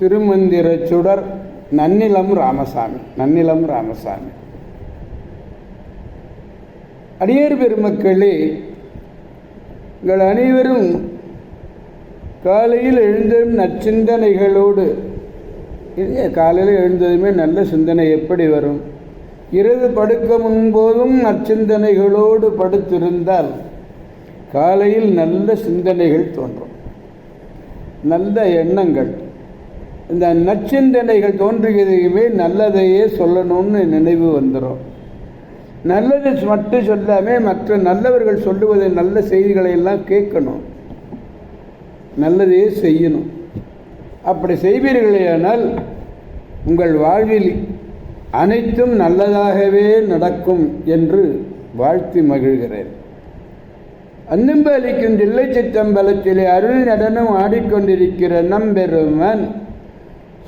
திருமந்திர சுடர் நன்னிலம் ராமசாமி நன்னிலம் ராமசாமி. அடியேறு பெருமக்களே உங்கள் அனைவரும் காலையில் எழுந்ததும் நற்சிந்தனைகளோடு காலையில் எழுந்ததுமே நல்ல சிந்தனை எப்படி வரும்? இரவு படுக்க முன்போதும் நற்சிந்தனைகளோடு படுத்திருந்தால் காலையில் நல்ல சிந்தனைகள் தோன்றும். நல்ல எண்ணங்கள் இந்த நச்சிந்தனைகள் தோன்றுகிறதையுமே நல்லதையே சொல்லணும்னு நினைவு வந்துடும் நல்லது மட்டும் சொல்லாமே மற்ற நல்லவர்கள் சொல்லுவதை நல்ல செய்திகளை எல்லாம் கேட்கணும். நல்லதையே செய்யணும். அப்படி செய்வீர்களேயானால் உங்கள் வாழ்வில் அனைத்தும் நல்லதாகவே நடக்கும் என்று வாழ்த்தி மகிழ்கிறேன். அன்னும்பு அளிக்கும் தில்லை சித்தம்பலத்திலே அருள் நடனம் ஆடிக்கொண்டிருக்கிற நம்பெருமன்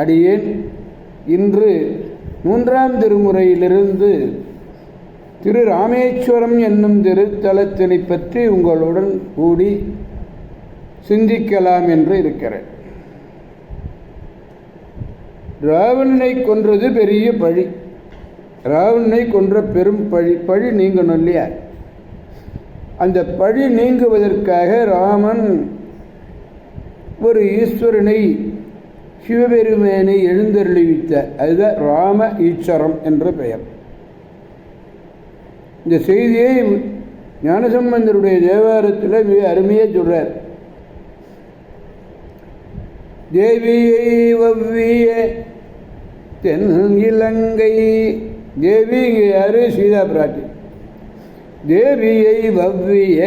அடியேன். இன்று மூன்றாம் திருமுறையிலிருந்து திரு ராமேஸ்வரம் என்னும் திருத்தலத்தினை பற்றி உங்களுடன் கூடி சிந்திக்கலாம் என்று இருக்கிறேன். ராவணனை கொன்றது பெரிய பழி. ராவணனை கொன்ற பெரும் பழி. பழி நீங்கணும் இல்லையா? அந்த பழி நீங்குவதற்காக ராமன் ஒரு ஈஸ்வரனை சிவபெருமேனை எழுந்தருளிவித்த அதுதான் ராம ஈஸ்வரம் என்ற பெயர். இந்த செய்தியை ஞானசம்பந்தருடைய தேவாரத்தில் மிக அருமையாக சொல்றார். தேவியை வவ்விய தென் இலங்கை தேவி இங்கே யாரு? சீதா பிராட்டி. தேவியை வவ்விய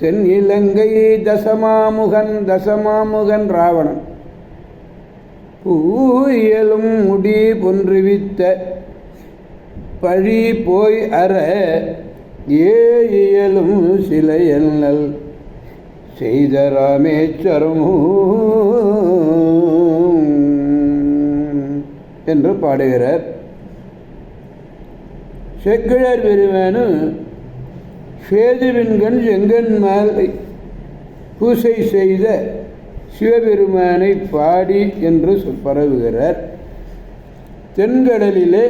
தென் இலங்கை தசமாமுகன் தசமாமுகன் ராவணன். பூயலும் முடி பொன்றுவித்த பழி போய் அற ஏ இயலும் சிலையல் செய்த ராமேஸ்வரமும் என்று பாடுகிறார். செக்கிழர் பெருமானும் சேதுவின்கண் செங்கன் மேல் பூசை செய்த சிவபெருமானை பாடி என்று சொ பரவுகிறார். தென்கடலிலே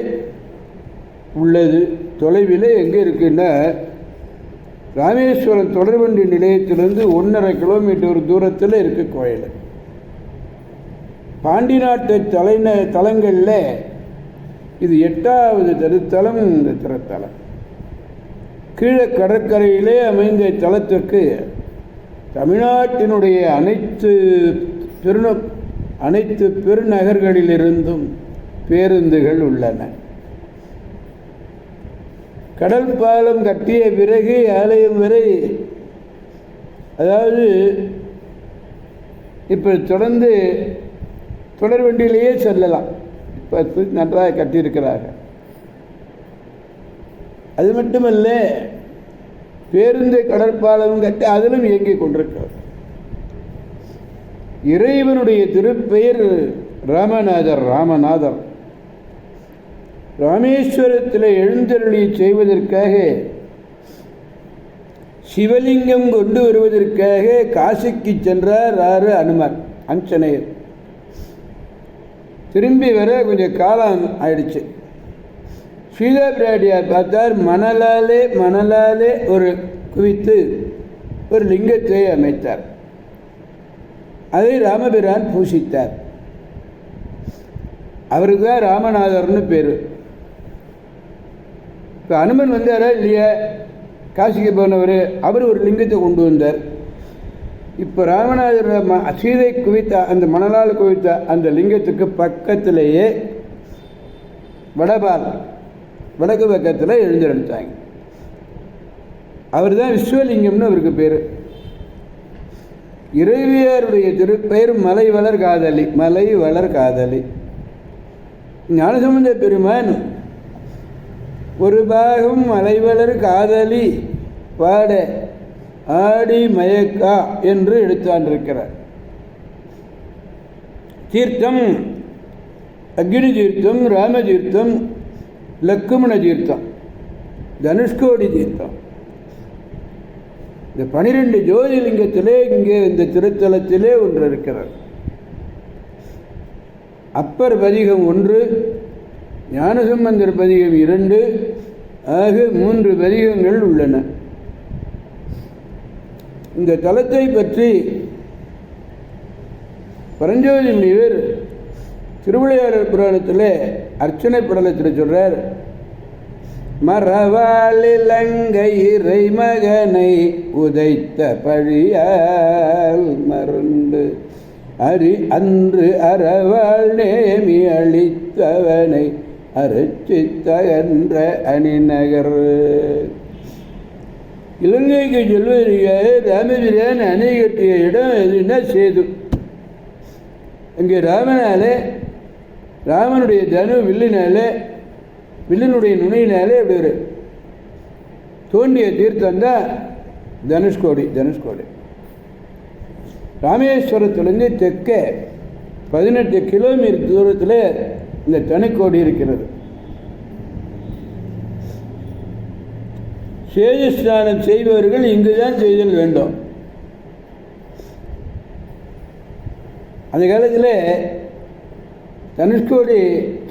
உள்ளது தொலைவில் எங்கே இருக்குன்னா ராமேஸ்வரம் தொடர்வண்டி நிலையத்திலிருந்து ஒன்றரை கிலோமீட்டர் தூரத்தில் இருக்கு கோயில். பாண்டி நாட்டு தலைந தலங்களில் இது எட்டாவது திருத்தலம் இந்த திருத்தலம். கீழே கடற்கரையிலே அமைந்த தலத்திற்கு தமிழ்நாட்டினுடைய அனைத்து பெருந அனைத்து பெருநகர்களிலிருந்தும் பேருந்துகள் உள்ளன. கடல் பாலம் கட்டிய பிறகு ஆலயம் வரை அதாவது இப்போ தொடர்ந்து தொடர் வண்டியிலேயே செல்லலாம். இப்போ நன்றாக கட்டியிருக்கிறார்கள். அது மட்டுமல்ல பேருந்து கடற்பாலம் கட்டி அதிலும் இயங்கிக் கொண்டிருக்கிறது. இறைவனுடைய திருப்பெயர் ராமநாதர் ராமநாதர். ராமேஸ்வரத்தில் எழுந்தருளி செய்வதற்காக சிவலிங்கம் கொண்டு வருவதற்காக காசிக்கு சென்றார் ஆறு அனுமர் அஞ்சனையர் திரும்பி வர கொஞ்சம் காலம் ஆயிடுச்சு. சீதா பிராட்டியார் பார்த்தார். மணலாலே மணலாலே ஒரு குவித்து ஒரு லிங்கத்தை அமைத்தார். அதை ராமபிரான் பூசித்தார். அவருக்கு தான் ராமநாதர்னு பேர். இப்போ அனுமன் வந்தாரா இல்லையா? காசிக்கு போனவர் அவர் ஒரு லிங்கத்தை கொண்டு வந்தார். இப்போ ராமநாதர் ம- சீதை குவித்த அந்த மணலால் குவித்த அந்த லிங்கத்துக்கு பக்கத்திலேயே வடபால் வடக்கு பக்கத்தில் எழுந்தெடுத்தாங்க அவர் தான் விஸ்வலிங்கம்னு அவருக்கு பேர். இறைவியாருடைய திருப்பெயர் மலை வளர் காதலி மலை வளர் காதலி. ஞானசம்பந்த பெருமான் ஒரு பாகம் மலை வளர் காதலி பாட ஆடி மயக்கா என்று எடுத்தாண்டிருக்கிறார். தீர்த்தம் அக்னி தீர்த்தம் ராம தீர்த்தம் லக்குமண தீர்த்தம் தனுஷ்கோடி தீர்த்தம். இந்த பனிரெண்டு ஜோதிலிங்கத்திலே இங்கே இந்த திருத்தலத்திலே ஒன்று இருக்கிறார் அப்பர் பதிகம் ஒன்று ஞானசம்பந்தர் பதிகம் இரண்டு ஆக மூன்று பதிகங்கள் உள்ளன. இந்த தலத்தை பற்றி பரஞ்சோதி முனிவர் திருவிளையாடல் புராணத்தில் அர்ச்சனை படலத்தில் சொல்றார் மறவாளிலங்கை இறை மகனை உதைத்த பழியால் மறந்து அரி அன்று அறவாள் நேமி அளித்தவனை அருச்சித்த என்ற அணிநகர். இலங்கைக்கு செல்வதற்காக ராமபிரான் அணை கட்டிய இடம் எதுன்னா சேது. இங்கே ராமனாலே ராமனுடைய தனு வில்லினாலே வில்லினுடைய நுனையினாலே அப்படி ஒரு தோண்டிய தீர்த்தம் தான் தனுஷ்கோடி தனுஷ்கோடி ராமேஸ்வரத்துலேருந்து தெற்கே பதினெட்டு கிலோமீட்டர் தூரத்தில் இந்த தனுக்கோடி இருக்கிறது. சேது ஸ்நானம் செய்பவர்கள் இங்குதான் செய்தல் வேண்டும். அந்த காலத்தில் தனுஷ்கோடி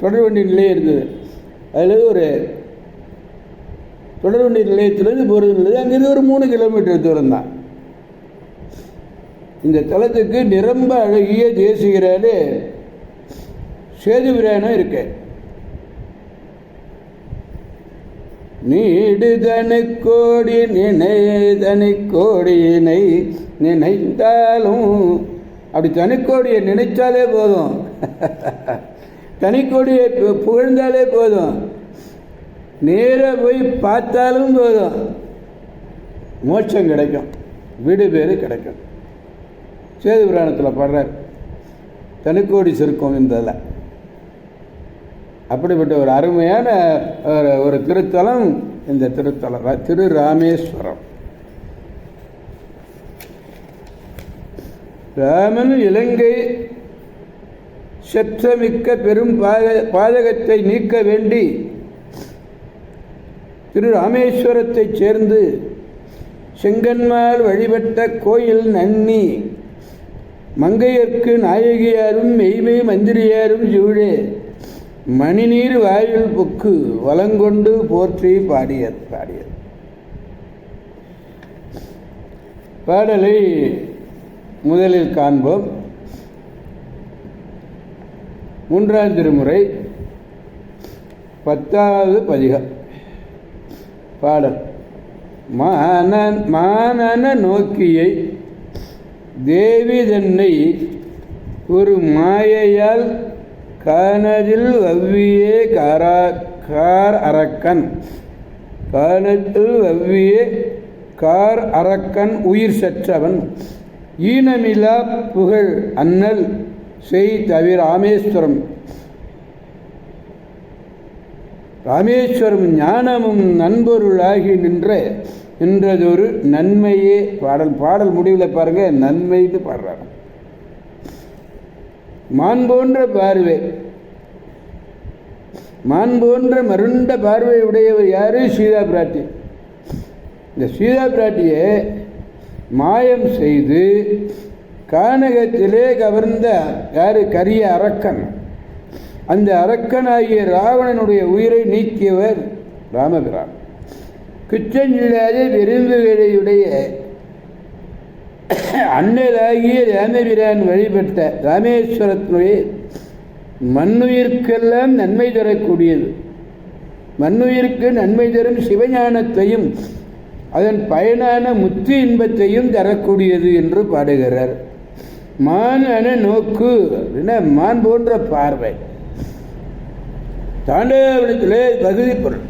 தொடர்வண்டி நிலையம் இருந்தது. அதில் ஒரு தொடர்வண்டி நிலையத்திலேருந்து போகிறது இருந்தது அங்கேருந்து ஒரு மூணு கிலோமீட்டர் தூரம் தான். இந்த தலத்துக்கு நிரம்ப அழகிய தேசிகராடு சேது பிரானம் இருக்கு. நீடு தனுக்கோடி நினை கோடியினை நினைத்தாலும் அப்படி தனிக்கோடியை நினைச்சாலே போதும். தனிக்கோடியை புகழ்ந்தாலே போதும். நேராக போய் பார்த்தாலும் போதும். மோட்சம் கிடைக்கும். வீடு பேரு கிடைக்கும். சேது புராணத்தில் பாடுறார் தனுக்கோடி சிறுக்கம் இந்ததில் அப்படிப்பட்ட ஒரு அருமையான ஒரு ஒரு திருத்தலம் இந்த திருத்தலம் திரு ராமேஸ்வரம் ராமன் இலங்கை செற்றமிக்க பெரும் பாத பாதகத்தை நீக்க வேண்டி திரு ராமேஸ்வரத்தைச் சேர்ந்து செங்கன்மால் வழிபட்ட கோயில் நன்னி மங்கையர்க்கு நாயகியாரும் மெய்மை மந்திரியாரும் சூழே மணிநீர் வாயில் புக்கு வலங்கொண்டு போற்றி பாடியது பாடியது பாடலை முதலில் காண்போம். மூன்றாம் திருமுறை பத்தாவது பதிகம் பாடல். மானன் மானன நோக்கியை தேவி தன்னை ஒரு மாயையால் கானதில் வவ்வியே காரா கார் அரக்கன். கானத்தில் வவ்வியே கார் அரக்கன் உயிர் சற்றவன். ஈனமிலா புகழ் அண்ணல் செய் தவிர ராமேஸ்வரம். ராமேஸ்வரம் ஞானமும் நண்பொருளாகி நின்ற நின்றதொரு நன்மையே பாடல் பாடல் முடிவில் பாருங்க நன்மைன்னு பாடுறாங்க மான் போன்ற பார்வை. மான் போன்ற மருண்ட பார்வை உடையவர் யாரு? சீதா பிராட்டி. இந்த சீதா பிராட்டியை மாயம் செய்து கானகத்திலே கவர்ந்த யாரு? கரிய அரக்கன். அந்த அரக்கனாகிய ராவணனுடைய உயிரை நீக்கியவர் ராமபிரான். குற்றமில்லாத விரும்புகளையுடைய அண்ணலாகிய ராமபிரான் வழிபட்ட ராமேஸ்வரத்தினுடைய மண்ணுயிர்க்கெல்லாம் நன்மை தரக்கூடியது. மண்ணுயிருக்கு நன்மை தரும் சிவஞானத்தையும் அதன் பயனான முத்து இன்பத்தையும் தரக்கூடியது என்று பாடுகிறார். மான் அன நோக்கு. அப்படின்னா மான் போன்ற பார்வை. தாண்டவனத்திலே பகுதி பொருள்.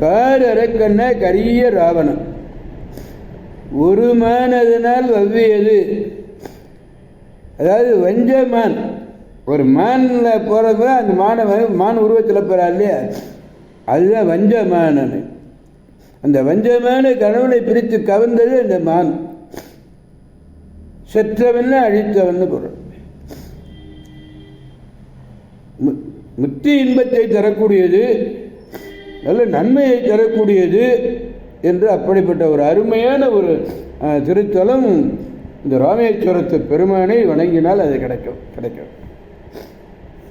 கார் அரக்கண்ண கரிய ராவணம் ஒரு மான் அதனால் வவ்வியது. அதாவது வஞ்ச மான். ஒரு மானில் போகிறப்ப அந்த மானை மான் உருவத்தில் போகிறா இல்லையா? அதுதான் வஞ்ச மானன் அந்த வஞ்சமான கணவனை பிரித்து கவர்ந்தது அந்த மான். செற்றவன்னு அழித்தவன் பொருள். முத்தி இன்பத்தை தரக்கூடியது நல்ல நன்மையை தரக்கூடியது என்று அப்படிப்பட்ட ஒரு அருமையான ஒரு திருத்தலம் இந்த ராமேஸ்வரத்து பெருமானை வணங்கினால் அது கிடைக்கும் கிடைக்கும்.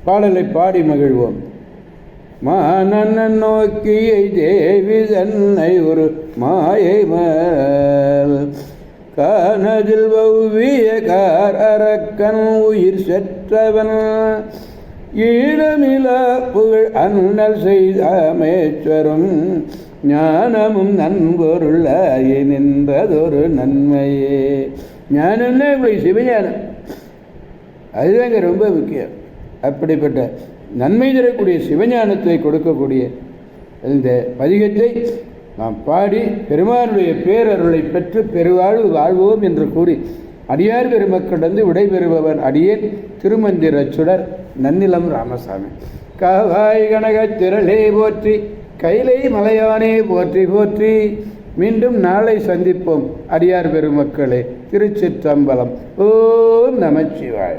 பாடலை பாடி மகிழ்வோம். மானன் நோக்கியை தேவி தன்னை ஒரு மாயை மேல் கானதில் வௌவிய கார் அரக்கன் உயிர் செற்றவன். ஈழமில புகழ் அண்ணல் அமைச்சரும் ஞானமும் நன்பொருளாயி நின்றதொரு நன்மையே. ஞானம்னா இப்படி சிவஞானம். அதுதாங்க ரொம்ப முக்கியம். அப்படிப்பட்ட நன்மை தரக்கூடிய சிவஞானத்தை கொடுக்கக்கூடிய இந்த பதிகத்தை நாம் பாடி பெருமானுடைய பேரருளை பெற்று பெருவாழ்வு வாழ்வோம் என்று கூறி அடியார் பெருமக்களிடந்து விடைபெறுபவன் அடியேன் திருமந்திர சுடர் நன்னிலம் ராமசாமி. காவாய் கனகத் திரளே போற்றி கைலை மலையானே போற்றி போற்றி. மீண்டும் நாளை சந்திப்போம் அடியார் பெருமக்களே திருச்சிற்றம்பலம். ஓம் நமச்சிவாய